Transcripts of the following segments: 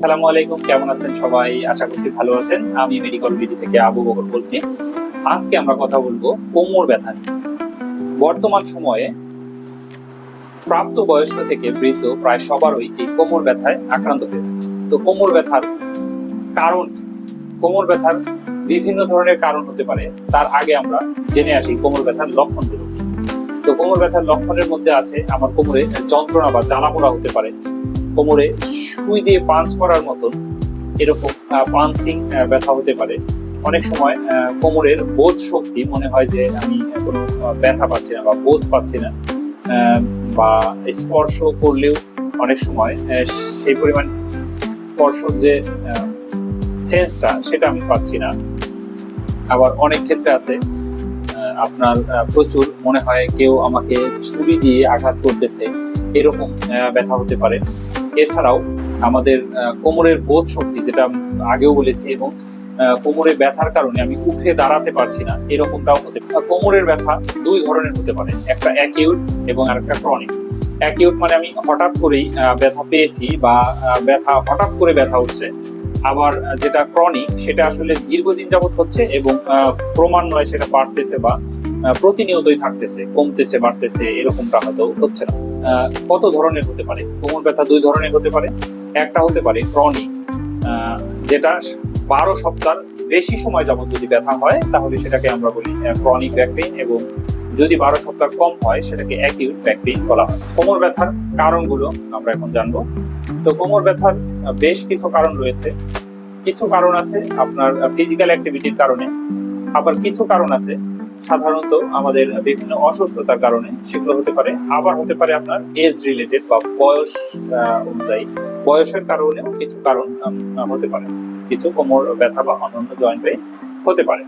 সালামু আলাইকুম, কেমন আছেন সবাই? আশা করছি ভালো আছেন। আমি মেডিকেল বিডি থেকে আবু বকর বলছি। আজকে আমরা কথা বলব কোমর ব্যথা বর্তমান সময়ে প্রাপ্ত বয়স্ক থেকে বৃদ্ধ প্রায় সবারই এই কোমর ব্যথায় আক্রান্ত হয়ে থাকে। তো কোমর ব্যথার কারণ কোমর ব্যথার বিভিন্ন ধরনের কারণ হতে পারে। তার আগে আমরা জেনে আসি কোমর ব্যথার লক্ষণগুলো। তো কোমর ব্যথার লক্ষণের মধ্যে আছে, আমার কোমরে যন্ত্রণা বা জ্বালা পোড়া হতে পারে। কোমরে সুই দিয়ে পাঞ্চ করার মতন এরকম পাঞ্চিং ব্যথা হতে পারে। অনেক সময় কোমরের বোধ শক্তি মনে হয় যে আমি কোনো ব্যথা পাচ্ছি না বা বোধ পাচ্ছি না বা স্পর্শ করলেও অনেক সময় সেই পরিমাণ স্পর্শ যে সেন্সটা সেটা আমি পাচ্ছি না। আবার অনেক ক্ষেত্রে আছে আপনার প্রচুর মনে হয় কেউ আমাকে ছুরি দিয়ে আঘাত করতেছে, এরকম ব্যথা হতে পারে। এছাড়াও আমাদের কোমরের বোধ শক্তি, যেটা আগেও বলেছি, এবং কোমরে ব্যথার কারণে আমি উঠে দাঁড়াতে পারছি না, এরকমটাও হতে পারে। কোমরের ব্যথা দুই ধরনের হতে পারে, একটা অ্যাকিউট এবং আরেকটা ক্রনিক অ্যাকিউট মানে আমি হঠাৎ করেই ব্যথা পেয়েছি বা ব্যথা, হঠাৎ করে ব্যথা উঠছে। আবার যেটা ক্রনিক সেটা আসলে দীর্ঘদিন যাবত হচ্ছে এবং ক্রমান্বয়ে সেটা বাড়তেছে বা প্রতিনিয়তই থাকতেছে, কমতেছে, বাড়তেছে, এরকমটা হয়তো হচ্ছে না। কত ধরনের হতে পারে? কোমর ব্যথা দুই ধরনের হতে পারে একটা হতে পারে ক্রনিক যেটা বারো সপ্তাহ বেশি সময় যাবত যদি ব্যথা হয়, তাহলে সেটাকে আমরা বলি ক্রনিক ব্যাক পেইন এবং যদি বারো সপ্তাহ কম হয়, সেটাকে অ্যাকিউট ব্যাক পেইন বলা হয়। কোমর ব্যথার কারণগুলো আমরা এখন জানব। তো কোমর ব্যথার বেশ কিছু কারণ রয়েছে। কিছু কারণ আছে আপনার ফিজিক্যাল অ্যাক্টিভিটির কারণে। আবার কিছু কারণ আছে, সাধারণত আমাদের বিভিন্ন অসুস্থতার কারণে, সেগুলো হতে পারে। আবার হতে পারে আপনার এজ রিলেটেড বা বয়স অনুযায়ী। বয়সের কারণেও কিছু কারণ হতে পারে। কিছু কোমর ব্যথা বা অন্যান্য জয়েন্ট পেইন হতে পারে।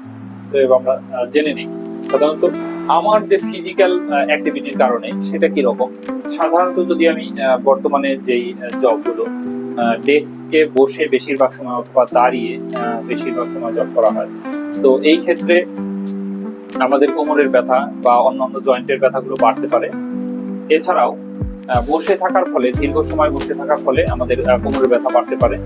তো আমরা জেনে নিই। সাধারণত আমার যে ফিজিক্যাল অ্যাক্টিভিটির কারণে সেটা কি রকম সাধারণত যদি আমি বর্তমানে যেই জবগুলো ডেস্কে বসে বেশিরভাগ সময় অথবা দাঁড়িয়ে বেশিরভাগ সময় জব করা হয়। তো এই ক্ষেত্রে আমাদের কোমরের ব্যথা বা অন্যান্য জয়েন্টের ব্যথাগুলো বাড়তে পারে। এছাড়াও বসে থাকার ফলে, দীর্ঘ সময় বসে থাকার ফলে আমাদের কোমরের ব্যথা বাড়তে পারে।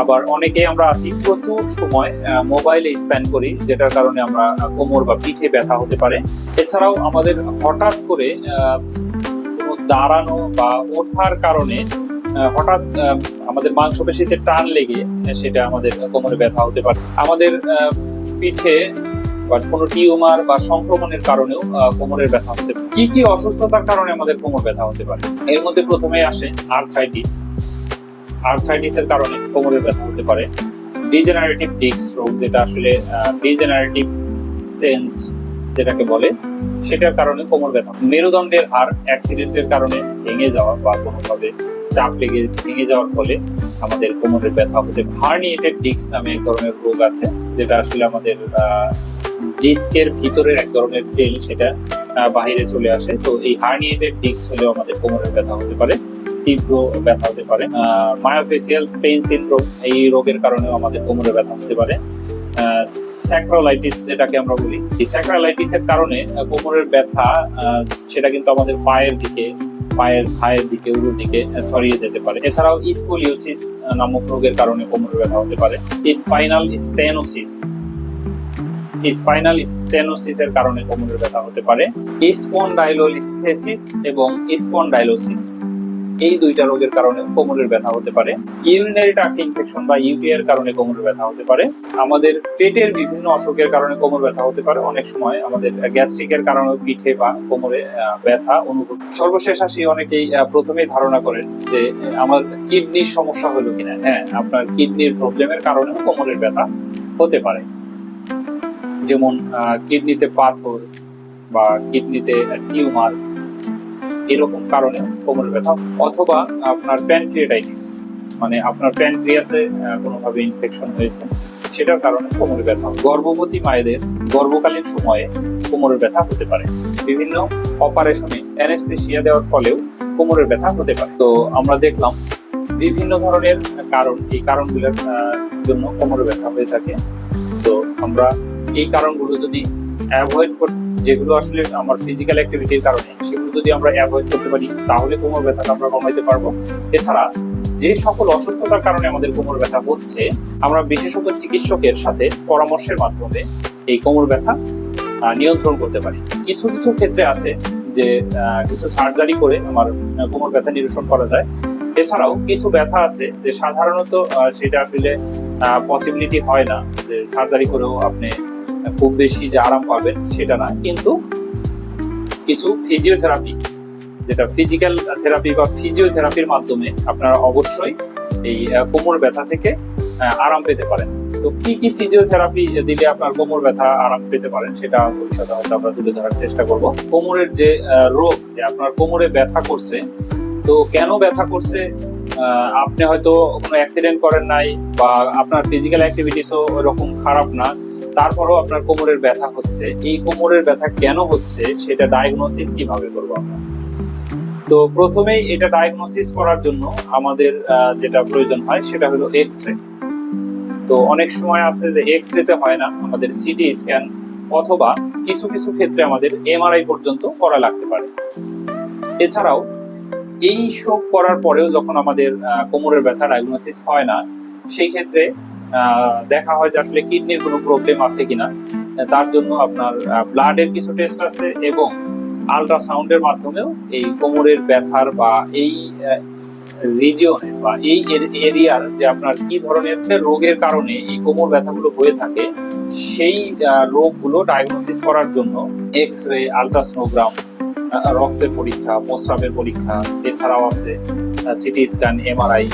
আবার অনেকে আমরা আছি, প্রচুর সময় মোবাইলে স্পেন্ড করি, যেটার কারণে আমরা কোমর বা পিঠে ব্যথা হতে পারে। এছাড়াও আমাদের হঠাৎ করে দাঁড়ানো বা ওঠার কারণে হঠাৎ আমাদের মাংসপেশিতে টান লেগে সেটা আমাদের কোমরে ব্যথা হতে পারে। আমাদের পিঠে বা কোনো টিউমার বা সংক্রমণের কারণেও কোমরের ব্যথা হতে পারে। কি কি অসুস্থতার কারণে আমাদের কোমর ব্যথা হতে পারে? এর মধ্যে প্রথমে আসে আর্থ্রাইটিস আর্থ্রাইটিসের কারণে কোমরের ব্যথা হতে পারে। ডিজেনারেটিভ ডিস্ক রোগ যেটা আসলে ডিজেনারেটিভ সেন্স যেটাকে বলে, সেটার কারণে কোমর ব্যথা মেরুদণ্ডের হাড় অ্যাক্সিডেন্টের কারণে ভেঙে যাওয়া বা কোনোভাবে চাপ লেগে, ভেঙে যাওয়ার ফলে আমাদের কোমরের ব্যথা হতে হার্নিয়েটেড ডিস্ক নামে এক ধরনের রোগ আছে, যেটা আসলে আমাদের ডিস্কের ভিতরের এক ধরনের জেল সেটা বাহিরে চলে আসে। তো এই হার্নিয়েটেড ডিস্ক হলেও আমাদের কোমরের ব্যথা হতে পারে, তীব্র ব্যথা হতে পারে। মায়োফেসিয়াল পেইন সিনড্রোম এই রোগের কারণেও আমাদের কোমরে ব্যথা হতে পারে। স্যাক্রালাইটিস যেটাকে আমরা বলি, এই স্যাক্রালাইটিসের কারণে কোমরের ব্যথা সেটা কিন্তু আমাদের পায়ের দিকে, পায়ের থায়ের দিকে, উরুর দিকে ছড়িয়ে যেতে পারে। এছাড়াও স্কোলিওসিস নামক রোগের কারণে কোমরের ব্যথা হতে পারে। স্পাইনাল স্টেনোসিস স্পাইনাল স্টেনোসিসের কারণে কোমরের ব্যথা হতে পারে স্পন্ডাইলোলিস্থেসিস এবং স্পন্ডাইলোসিস এই দুইটা রোগের কারণে কোমরের ব্যথা হতে পারে ইউরিনারি ট্রাক্ট ইনফেকশন বা ইউটিআই এর কারণে কোমরের ব্যথা হতে পারে। আমাদের পেটের বিভিন্ন অসুখের কারণে কোমর ব্যথা হতে পারে, অনেক সময় আমাদের গ্যাস্ট্রিকের কারণে পিঠে বা কোমরে ব্যথা অনুভব সর্বশেষ আসি অনেকেই প্রথমেই ধারণা করেন যে আমার কিডনির সমস্যা হলো কিনা। হ্যাঁ আপনার কিডনির প্রবলেমের কারণে কোমরের ব্যথা হতে পারে। যেমন কিডনিতে পাথর বা কিডনিতে টিউমার, এরকম কারণে কোমরের ব্যথা অথবা আপনার প্যানক্রিয়াটাইটিস মানে আপনার প্যানক্রিয়াসে কোনোভাবে ইনফেকশন হয়েছে, সেটার কারণে কোমরের ব্যথা। গর্ভবতী মায়েদের গর্ভকালীন সময়ে কোমরের ব্যথা হতে পারে। বিভিন্ন অপারেশনে অ্যানেস্থেসিয়া দেওয়ার ফলেও কোমরের ব্যথা হতে পারে। তো আমরা দেখলাম বিভিন্ন ধরনের কারণ, এই কারণগুলোর জন্য কোমরের ব্যথা হয়ে থাকে। তো আমরা এই কারণগুলো যদি অ্যাভয়েড যেগুলো আসলে আমার ফিজিক্যাল অ্যাক্টিভিটির কারণে, সেগুলো যদি আমরা অ্যাভয়েড করতে পারি, তাহলে কোমর ব্যথাটা আমরা কমাইতে পারব। এছাড়া যে সকল অসুস্থতার কারণে আমাদের কোমর ব্যথা হচ্ছে, আমরা বিশেষজ্ঞ চিকিৎসকের সাথে পরামর্শের মাধ্যমে এই কোমর ব্যথা নিয়ন্ত্রণ করতে পারি। কিছু কিছু ক্ষেত্রে আছে যে কিছু সার্জারি করে আমার কোমর ব্যথা নিরসন করা যায়। এছাড়াও কিছু ব্যথা আছে যে সাধারণত সেটা আসলে পসিবিলিটি হয় না যে সার্জারি করেও আপনি খুব বেশি যে আরাম পাবেন সেটা না, কিন্তু কিছু ফিজিওথেরাপি যেটা ফিজিক্যাল থেরাপি বা ফিজিওথেরাপির মাধ্যমে আপনারা অবশ্যই এই কোমর ব্যথা থেকে আরাম পেতে পারেন। তো কি কি ফিজিওথেরাপি দিলে আপনার কোমর ব্যথা আরাম পেতে পারেন সেটা ভবিষ্যতে হয়তো আমরা তুলে ধরার চেষ্টা করব। কোমরের যে রোগ, যে আপনার কোমরে ব্যথা করছে, তো কেন ব্যথা করছে? আপনি হয়তো কোনো অ্যাক্সিডেন্ট করেন নাই বা আপনার ফিজিক্যাল অ্যাক্টিভিটিসও ওরকম খারাপ না। তারপরেও আপনার কোমরের ব্যথা হচ্ছে। এই কোমরের ব্যথা কেন হচ্ছে সেটা ডায়াগনোসিস কীভাবে করব আমরা? তো প্রথমেই এটা ডায়াগনোসিস করার জন্য আমাদের যেটা প্রয়োজন হয় সেটা হলো এক্স রে তো অনেক সময় আছে যে এক্স রেতে হয় না, আমাদের সিটি স্ক্যান অথবা কিছু কিছু ক্ষেত্রে আমাদের এমআরআই পর্যন্ত করা লাগতে পারে। এছাড়াও এই সব করার পরেও যখন আমাদের কোমরের ব্যথা ডায়াগনোসিস হয় না, সেই ক্ষেত্রে দেখা হয় যে আসলে কিডনির কোনো প্রবলেম আছে কিনা। তার জন্য আপনার ব্লাডের কিছু টেস্ট আছে এবং আল্ট্রাসাউন্ডের মাধ্যমেও এই কোমরের ব্যথার বা এই রিজিয়নের বা এই এরিয়ার যে আপনার কি ধরনের রোগের কারণে এই কোমর ব্যথাগুলো হয়ে থাকে, সেই রোগগুলো ডায়াগনোসিস করার জন্য এক্স রে আলট্রাসোনোগ্রাম রক্তের পরীক্ষা প্রস্রাবের পরীক্ষা, এছাড়াও আছে সিটি স্ক্যান এমআরআই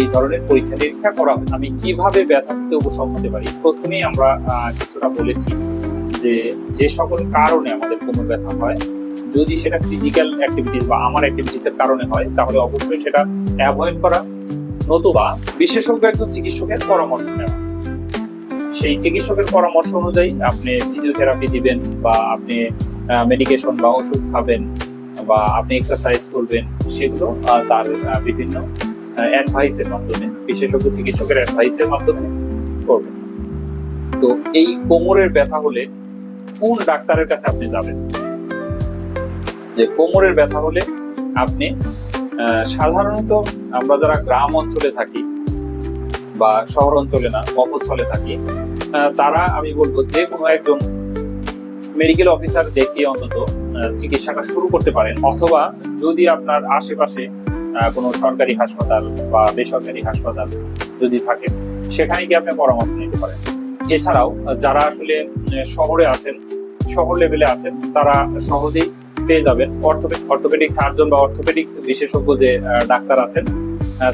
এই ধরনের পরীক্ষা নিরীক্ষা করা হয় আমি কীভাবে ব্যথা থেকে উপশম হতে পারি? প্রথমেই আমরা কিছুটা বলেছি যে যে সকল কারণে আমাদের কোমর ব্যথা হয়, যদি সেটা ফিজিক্যাল অ্যাক্টিভিটিস বা আমার অ্যাক্টিভিটিস এর কারণে হয়, তাহলে অবশ্যই সেটা অ্যাভয়েড করা, নতুবা বিশেষজ্ঞ একজন চিকিৎসকের পরামর্শ নেওয়া। সেই চিকিৎসকের পরামর্শ অনুযায়ী আপনি ফিজিওথেরাপি দিবেন বা আপনি মেডিকেশন বা ওষুধ খাবেন বা আপনি এক্সারসাইজ করবেন, সেগুলো তার বিভিন্ন অ্যাডভাইসের মাধ্যমে, বিশেষজ্ঞ চিকিৎসকের অ্যাডভাইসের মাধ্যমে করবেন। তো এই কোমরের ব্যথা হলে কোন ডাক্তারের কাছে আপনি যাবেন? যে কোমরের ব্যথা হলে আপনি সাধারণত আমরা যারা গ্রাম অঞ্চলে থাকি বা শহর অঞ্চলে না, মফস্বলে থাকি তারা আমি বলব যে কোনো একজন মেডিকেল অফিসার দেখিয়ে অন্তত চিকিৎসাটা শুরু করতে পারেন। অথবা যদি আপনার আশেপাশে কোনো সরকারি হাসপাতাল বা বেসরকারি হাসপাতাল যদি থাকে, সেখানে গিয়ে আপনি পরামর্শ নিতে পারেন। এছাড়াও, যারা আসলে শহরে আছেন, শহর লেভেলে আছেন, তারা সহজেই পেয়ে যাবেন। অর্থোপেডিক সার্জন বা অর্থোপেডিক্স বিশেষজ্ঞ যে ডাক্তার আছেন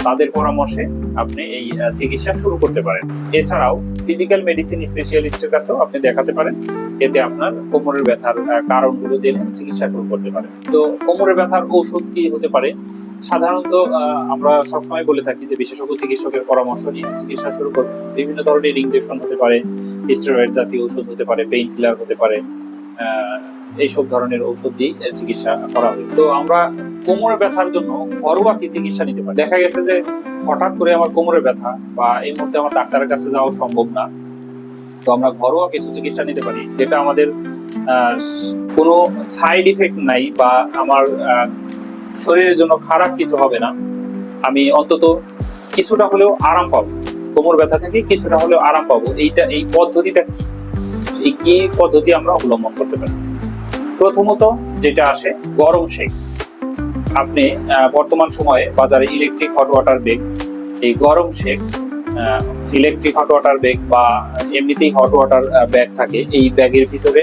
তাদের পরামর্শে আপনি এই চিকিৎসা শুরু করতে পারেন। এছাড়াও ফিজিক্যাল মেডিসিন স্পেশালিস্টের কাছেও আপনি দেখাতে পারেন। এতে আপনার কোমরের ব্যথার কারণগুলো জেনে চিকিৎসা শুরু করতে পারেন। তো কোমরের ব্যথার ঔষধ কি হতে পারে? সাধারণত আমরা সবসময় বলে থাকি যে বিশেষজ্ঞ চিকিৎসকের পরামর্শ নিয়ে চিকিৎসা শুরু করব বিভিন্ন ধরনের ইনজেকশন হতে পারে স্টেরয়েড জাতীয় ওষুধ হতে পারে পেইন কিলার হতে পারে এইসব ধরনের ঔষধ দিয়ে চিকিৎসা করা হয়। তো আমরা কোমরের ব্যথার জন্য ঘরোয়া কি চিকিৎসা নিতে পারি? দেখা গেছে যে হঠাৎ করে আমার কোমরে ব্যথা বা এই মুহূর্তে আমার ডাক্তারের কাছে যাওয়া সম্ভব না। তো আমরা ঘরোয়া কিছু চিকিৎসা নিতে পারি, যেটা আমাদের কোনো সাইড ইফেক্ট নাই বা আমার শরীরের জন্য খারাপ কিছু হবে না। আমি অন্তত কিছুটা হলেও আরাম পাবো। কোমর ব্যথা থেকে কিছুটা হলেও আরাম পাবো। এইটা, এই পদ্ধতিটা এই কি পদ্ধতি আমরা অবলম্বন করতে পারি? প্রথমত যেটা আসে, গরম শেক আপনি বর্তমান সময়ে বাজারে ইলেকট্রিক হট ওয়াটার বেগ এই গরম শেক ইলেকট্রিক হট ওয়াটার ব্যাগ বা এমনিতেই হট ওয়াটার ব্যাগ থাকে, এই ব্যাগের ভিতরে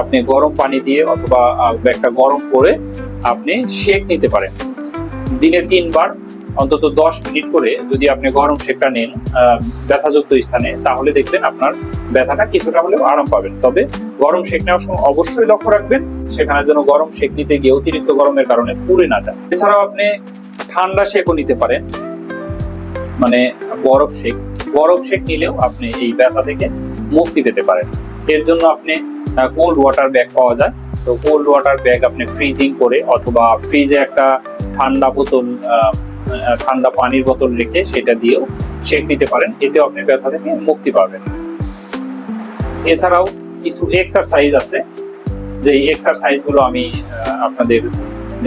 আপনি গরম পানি দিয়ে অথবা ব্যাগটা গরম করে আপনি শেক নিতে পারেন। দিনে তিনবার, অন্তত দশ মিনিট করে যদি আপনি গরম শেকটা নেন ব্যথাযুক্ত স্থানে, তাহলে দেখবেন আপনার ব্যথাটা কিছুটা হলেও আরাম পাবেন। তবে গরম শেক নেওয়ার সময় অবশ্যই লক্ষ্য রাখবেন, সেখানে যেন গরম শেক নিতে গিয়ে অতিরিক্ত গরমের কারণে পুড়ে না যায়। এছাড়াও আপনি ঠান্ডা শেকও নিতে পারেন। মানে বরফ শেক বরফ শেক নিলেও আপনি এই ব্যথা থেকে মুক্তি পেতে পারেন। এর জন্য আপনি কোল্ড ওয়াটার ব্যাগ পাওয়া যায়। তো কোল্ড ওয়াটার ব্যাগ আপনি ফ্রিজিং করে অথবা ফ্রিজে একটা ঠান্ডা বোতল ঠান্ডা পানির বোতল রেখে সেটা দিয়েও শেক নিতে পারেন। এতে আপনি ব্যথা থেকে মুক্তি পাবেন। এছাড়াও কিছু এক্সারসাইজ আছে। যে এক্সারসাইজগুলো আমি আপনাদের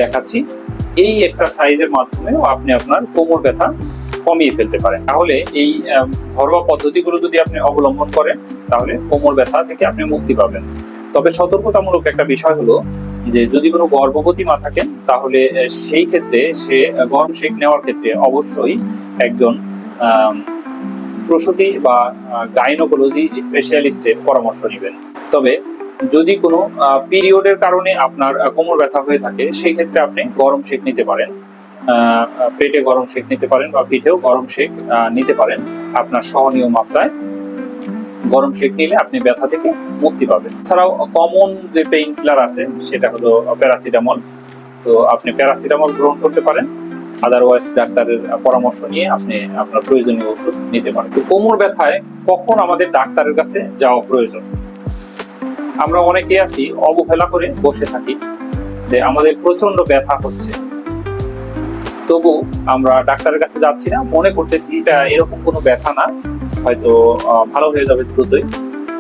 দেখাচ্ছি। এই এক্সারসাইজের মাধ্যমেও আপনি আপনার কোমর ব্যথা কমিয়ে ফেলতে পারেন। তাহলে এই ঘরোয়া পদ্ধতিগুলো যদি আপনি অবলম্বন করেন, তাহলে কোমর ব্যথা থেকে আপনি মুক্তি পাবেন। তবে সতর্কতামূলক একটা বিষয় হলো যে, যদি কোনো গর্ভবতী মা থাকেন, তাহলে সেই ক্ষেত্রে সে গরম শেক নেওয়ার ক্ষেত্রে অবশ্যই একজন প্রসূতি বা গাইনোকোলজি স্পেশালিস্টের পরামর্শ নেবেন। তবে যদি কোনো পিরিয়ডের কারণে আপনার কোমর ব্যথা হয়ে থাকে, সেই ক্ষেত্রে আপনি গরম শেক নিতে পারেন। পেটে গরম শেক নিতে পারেন বা পিঠেও গরম শেক নিতে পারেন। আপনার সহনীয় মাত্রায়। গরম শেক নিলে আপনি ব্যথা থেকে মুক্তি পাবেন। এছাড়াও কমন যে পেইন কিলার আছে, সেটা হলো প্যারাসিটামল তো আপনি প্যারাসিটামল গ্রহণ করতে পারেন। আদারওয়াইজ ডাক্তারের পরামর্শ নিয়ে আপনি আপনার প্রয়োজনীয় ওষুধ নিতে পারেন। তো কোমর ব্যথায় কখন আমাদের ডাক্তারের কাছে যাওয়া প্রয়োজন? আমরা অনেকে আছি, অবহেলা করে বসে থাকি যে আমাদের প্রচণ্ড ব্যথা হচ্ছে। তবু আমরা ডাক্তারের কাছে যাচ্ছি না। মনে করতেছি এটা এরকম কোনো ব্যথা না। হয়তো ভালো হয়ে যাবে দ্রুতই।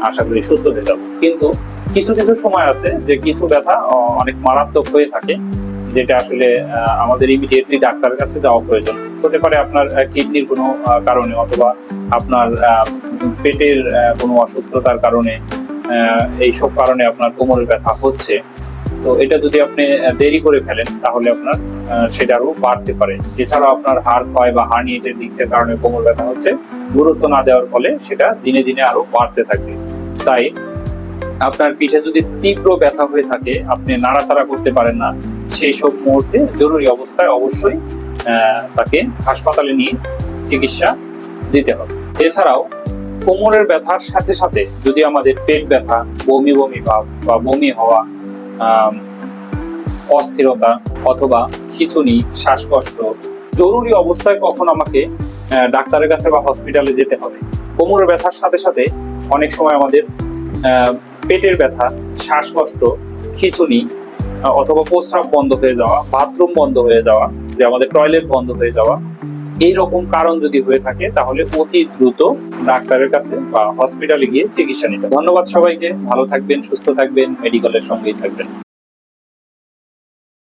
আশা করি সুস্থ হয়ে যাবে। কিন্তু কিছু কিছু সময় আছে যে কিছু ব্যথা অনেক মারাত্মক হয়ে থাকে, যেটা আসলে আমাদের ইমিডিয়েটলি ডাক্তারের কাছে যাওয়া প্রয়োজন। হতে পারে আপনার কিডনির কোনো কারণে অথবা আপনার পেটের কোনো অসুস্থতার কারণে এইসব কারণে আপনার কোমরের ব্যথা হচ্ছে। তো এটা যদি আপনি দেরি করে ফেলেন, তাহলে আপনার সেটা আরও বাড়তে পারে। এছাড়াও আপনার হাড় ক্ষয় বা হার্নিয়েটের ডিক্সের কারণে কোমর ব্যথা হচ্ছে, গুরুত্ব না দেওয়ার ফলে সেটা দিনে দিনে আরও বাড়তে থাকবে তাই আপনার পিঠে যদি তীব্র ব্যথা হয়ে থাকে, আপনি নাড়াচাড়া করতে পারেন না সেই সব মুহূর্তে জরুরি অবস্থায় অবশ্যই তাকে হাসপাতালে নিয়ে চিকিৎসা দিতে হবে। এছাড়াও কোমরের ব্যথার সাথে সাথে যদি আমাদের পেট ব্যথা, বমি বমি ভাব বা বমি হওয়া অস্থিরতা অথবা খিঁচুনি, শ্বাসকষ্ট, জরুরি অবস্থায় কখন আমাকে ডাক্তারের কাছে বা হসপিটালে যেতে হবে। কোমরের ব্যথার সাথে সাথে অনেক সময় আমাদের পেটের ব্যথা, শ্বাসকষ্ট, খিঁচুনি অথবা প্রস্রাব বন্ধ হয়ে যাওয়া বাথরুম বন্ধ হয়ে যাওয়া, যে আমাদের টয়লেট বন্ধ হয়ে যাওয়া এই রকম কারণ যদি হয়ে থাকে, তাহলে অতি দ্রুত ডাক্তারের কাছে বা হসপিটালে গিয়ে চিকিৎসা নিতে। ধন্যবাদ সবাইকে ভালো থাকবেন, সুস্থ থাকবেন মেডিকেলের সঙ্গেই থাকবেন